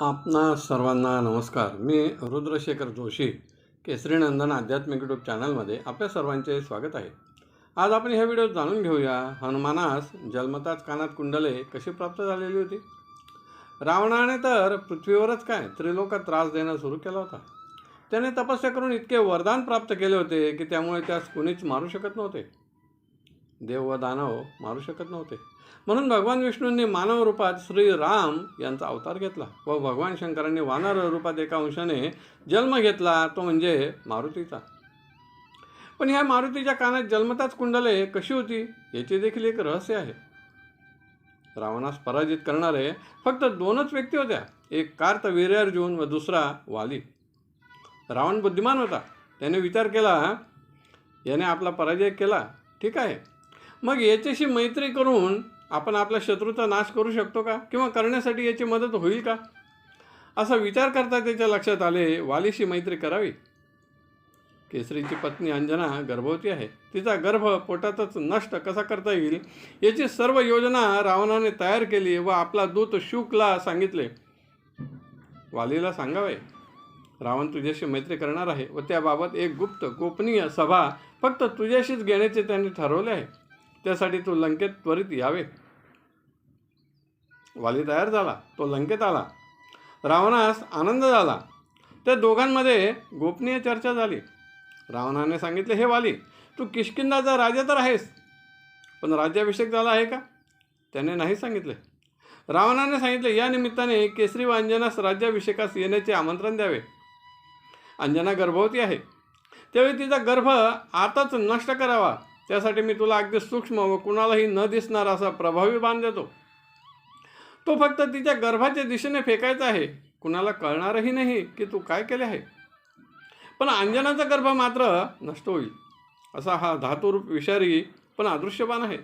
आपणा सर्वांना नमस्कार. मी रुद्रशेखर जोशी केसरीनंदन आध्यात्मिक यूट्यूब चॅनलमध्ये आपल्या सर्वांचे स्वागत आहे. आज आपण ह्या व्हिडिओत जाणून घेऊया हनुमानास जन्मताच कानात कुंडले कशी प्राप्त झालेली होती? रावणाने तर पृथ्वीवरच काय त्रिलोकात त्रास देणं सुरू केला होता. त्याने तपस्या करून इतके वरदान प्राप्त केले होते की त्यामुळे त्यास कुणीच मारू शकत नव्हते. देव व दानव मारू शकत नव्हते. म्हणून भगवान विष्णूंनी मानव रूपात श्रीराम यांचा अवतार घेतला व भगवान शंकरांनी वानर रूपात एका अंशाने जन्म घेतला तो म्हणजे मारुतीचा. पण ह्या मारुतीच्या कानात जन्मताच कुंडले कशी होती याचे देखील एक रहस्य आहे. रावणास पराजित करणारे फक्त दोनच व्यक्ती होत्या एक कार्त वीर्यार्जुन व दुसरा वाली. रावण बुद्धिमान होता त्याने विचार केला याने आपला पराजय केला ठीक आहे. मग याच्याशी मैत्री करून आपण आपल्या शत्रूचा नाश करू शकतो का? किंवा करण्यासाठी याची मदत होईल का? असा विचार करता त्याच्या लक्षात आले वालीशी मैत्री करावी. केसरीची पत्नी अंजना गर्भवती आहे. तिचा गर्भ पोटातच नष्ट कसा करता येईल? याची सर्व योजना रावणाने तयार केली व आपला दूत शुकला सांगितले. वालीला सांगावे रावण तुझ्याशी मैत्री करणार आहे व त्याबाबत एक गुप्त गोपनीय सभा फक्त तुझ्याशीच घेण्याचे त्यांनी ठरवले आहे. त्यासाठी तो लंकेत त्वरित यावे. वाली तयार झाला. तो लंकेत आला. रावणास आनंद झाला. त्या दोघांमध्ये गोपनीय चर्चा झाली. रावणाने सांगितले हे वाली तू किशकिंदाचा राजा तर आहेस पण राज्याभिषेक झाला आहे का? त्याने नाही सांगितले. रावणाने सांगितले या निमित्ताने केसरी व अंजनास राज्याभिषेकास येण्याचे आमंत्रण द्यावे. अंजना गर्भवती आहे. त्यावेळी तिचा गर्भ आताच नष्ट करावा. त्यासाठी मी तुला अगदी सूक्ष्म व कुणालाही न दिसणारा असा प्रभावी बाण देतो. तो फक्त तिच्या गर्भाच्या दिशेने फेकायचा आहे. कुणाला कळणारही नाही की तू काय केले आहे. पण अंजनाचा गर्भ मात्र नष्ट होईल. असा हा धातुरूप विषारी पण अदृश्यबाण आहे.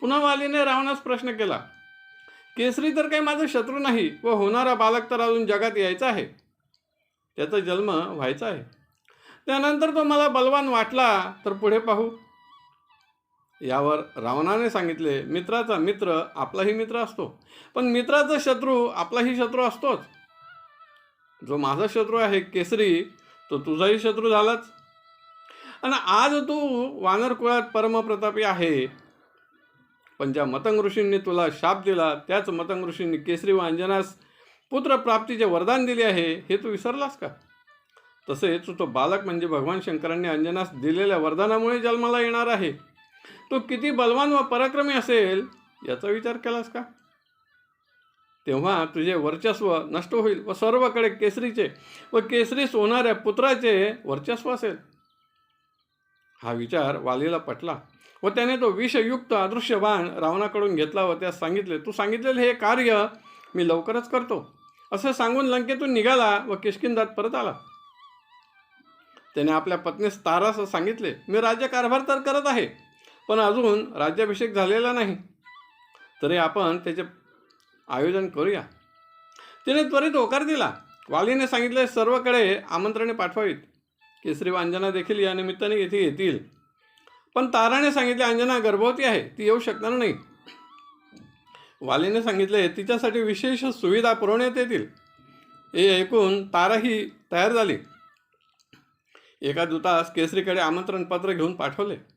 पुन्हा वालीने रावणास प्रश्न केला केसरी तर काही माझा शत्रू नाही व होणारा बालक तर अजून जगात यायचा आहे. त्याचा जन्म व्हायचा आहे. त्यानंतर तो मला बलवान वाटला तर पुढे पाहू. यावर रावणाने सांगितले मित्राचा मित्र आपलाही मित्र असतो पण मित्राचा शत्रू आपलाही शत्रू असतोच. जो माझा शत्रू आहे केसरी तो तुझाही शत्रू झालाच. आणि आज तू वानर कुळात परमप्रतापी आहे. पण ज्या मतंग ऋषींनी तुला शाप दिला त्याच मतंग ऋषींनी केसरी व अंजनास पुत्रप्राप्तीचे वरदान दिले आहे हे तू विसरलास का? तसेच तो बालक म्हणजे भगवान शंकरांनी अंजनास दिलेल्या वरदानामुळे जन्माला येणार आहे. तो किती बलवान व पराक्रमी असेल याचा विचार केलास का? तेव्हा तुझे वर्चस्व नष्ट होईल व सर्वकडे केसरीचे व केसरी सोनाऱ्या पुत्राचे वर्चस्व असेल. हा विचार वालीला पटला व त्याने तो विषयुक्त अदृश्य बाण रावणाकडून घेतला व त्यास सांगितले तू सांगितलेले हे कार्य मी लवकरच करतो. असे सांगून लंकेतून निघाला व किशकिंदात परत आला. त्याने आपल्या पत्नीस तारास सांगितले मी राज्यकारभार तर करत आहे पण अजून राज्याभिषेक झालेला नाही. तरी आपण त्याचे आयोजन करूया. तिने त्वरित होकार दिला. वालीने सांगितले सर्वकडे आमंत्रणे पाठवावीत. केसरी व अंजना देखील या निमित्ताने येथे येतील. पण ताराने सांगितले अंजना गर्भवती आहे. ती येऊ शकणार नाही. वालीने सांगितले तिच्यासाठी विशेष सुविधा पुरवण्यात येतील. हे ऐकून ताराही तयार झाली. एका दूतास केसरीकडे आमंत्रण पत्र घेऊन पाठवले.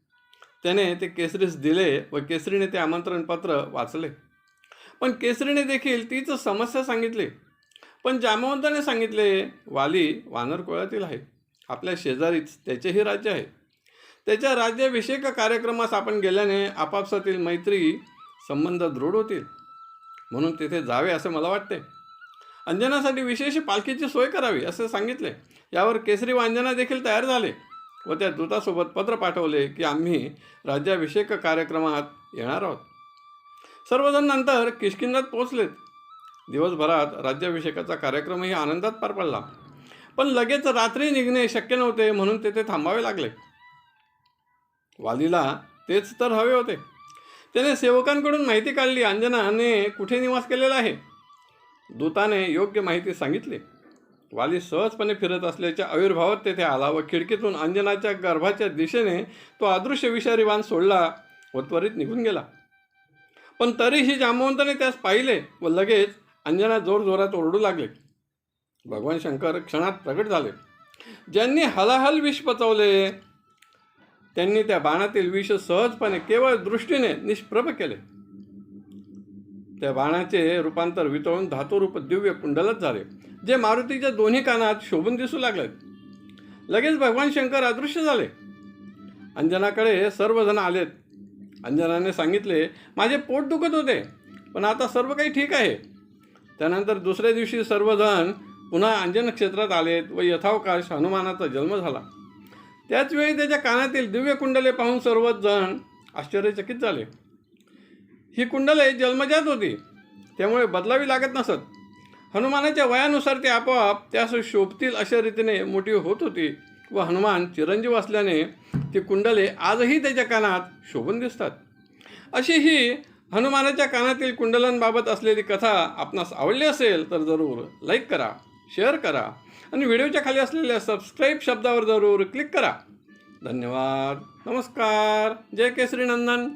त्याने ते केसरीस दिले व केसरीने ते आमंत्रण पत्र वाचले. पण केसरीने देखील तीच समस्या सांगितली. पण जामवंताने सांगितले वाली वानरकुळातील आहे. आपल्या शेजारीच त्याचेही राज्य आहे. त्याच्या राज्याभिषेक कार्यक्रमास आपण गेल्याने आपापसातील मैत्री संबंध दृढ होतील. म्हणून तिथे जावे असे मला वाटते. अंजनासाठी विशेष पालखीची सोय करावी असे सांगितले. यावर केसरी व अंजना देखील तयार झाले. व त्या दूतासोबत पत्र पाठवले की आम्ही राज्याभिषेक कार्यक्रमात येणार आहोत. सर्वजण नंतर किशकिंदात पोहोचलेत. दिवसभरात राज्याभिषेकाचा कार्यक्रमही आनंदात पार पडला. पण लगेच रात्री निघणे शक्य नव्हते म्हणून तेथे थांबावे लागले. वालीला तेच तर हवे होते. त्याने सेवकांकडून माहिती काढली अंजनाने कुठे निवास केलेला आहे? दूताने योग्य माहिती सांगितली. वाली सहजपणे फिरत असल्याच्या आविर्भावात तेथे आला व खिडकीतून अंजनाच्या गर्भाच्या दिशेने तो अदृश्य विषारी वाण सोडला व त्वरित निघून गेला. पण तरीही जांबवंताने त्यास पाहिले व लगेच अंजना जोरजोरात ओरडू लागले. भगवान शंकर क्षणात प्रगट झाले. ज्यांनी हलाहल विष पचवले त्यांनी त्या बाणातील विष सहजपणे केवळ दृष्टीने निष्प्रभ केले. त्या बाणाचे रूपांतर वितळून धातुरूप दिव्य कुंडलच झाले. जे मारुतीच्या दोन्ही कानात शोभून दिसू लागले लगेच भगवान शंकर अदृश्य झाले. अंजनाकडे सर्वजण आलेत. अंजनाने सांगितले माझे पोट दुखत होते पण आता सर्व काही ठीक आहे. त्यानंतर दुसऱ्या दिवशी सर्वजण पुन्हा अंजन क्षेत्रात आलेत व यथावकाश हनुमानाचा जन्म झाला. त्याच वेळी त्याच्या कानातील दिव्य कुंडले पाहून सर्वच जण आश्चर्यचकित झाले. ही कुंडले जन्मजात होती त्यामुळे बदलावी लागत नसत. हनुमानाच्या वयानुसार ते आपोआप त्यास शोभतील अशा रीतीने मोठी होत होती व हनुमान चिरंजीव असल्याने ती कुंडले आजही त्याच्या कानात शोभून दिसतात. अशी ही हनुमानाच्या कानातील कुंडलांबाबत असलेली कथा आपणास आवडली असेल तर जरूर लाईक करा शेअर करा आणि व्हिडिओच्या खाली असलेल्या सबस्क्राईब शब्दावर जरूर क्लिक करा. धन्यवाद. नमस्कार. जय केसरी नंदन.